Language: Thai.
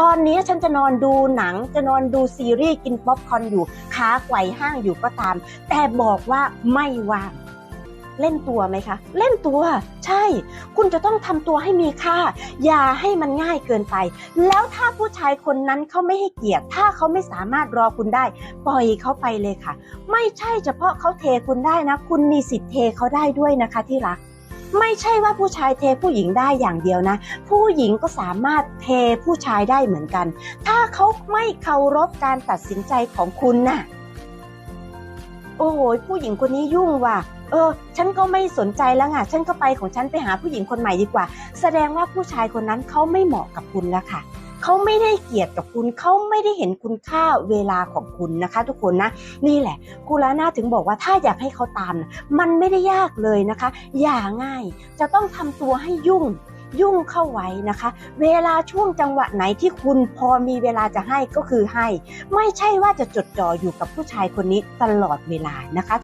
ตอนนี้ฉันจะนอนดูหนัง จะนอนดูซีรีส์กินป๊อปคอนอยู่ขาไกวห้างอยู่ก็ตาม แต่บอกว่าไม่ว่างเล่นตัวไหมคะ เล่นตัว ใช่ คุณจะต้องทำตัวให้มีค่า อย่าให้มันง่ายเกินไป แล้วถ้าผู้ชายคนนั้นเขาไม่ให้เกียรติ ถ้าเขาไม่สามารถรอคุณได้ ปล่อยเขาไปเลยค่ะ ไม่ใช่เฉพาะเขาเทคุณได้นะ คุณมีสิทธิ์เทเขาได้ด้วยนะคะที่รัก ไม่ใช่ว่าผู้ชายเทผู้หญิงได้อย่างเดียวนะ ผู้หญิงก็สามารถเทผู้ชายได้เหมือนกัน ถ้าเขาไม่เคารพการตัดสินใจของคุณน่ะ โอ้โหผู้หญิงคนนี้ยุ่งว่ะเออ ฉันก็ไม่สนใจแล้วอะฉันก็ไปของฉันไปหาผู้หญิงคนใหม่ดีกว่า แสดงว่าผู้ชายคนนั้นเขาไม่เหมาะกับคุณแล้วค่ะ เขาไม่ได้เกียรติกับคุณเขาไม่ได้เห็นคุณค่าเวลาของคุณนะคะ ทุกคนนะนี่แหละกูลาน่าถึงบอกว่าถ้าอยากให้เขาตาม มันไม่ได้ยากเลยนะคะ อย่าง่าย จะต้องทำตัวให้ยุ่งยุ่งเข้าไว้นะคะ เวลาช่วงจังหวะไหนที่คุณพอมีเวลาจะให้ก็คือให้ ไม่ใช่ว่าจะจดจ่ออยู่กับผู้ชายคนนี้ตลอดเวลานะคะ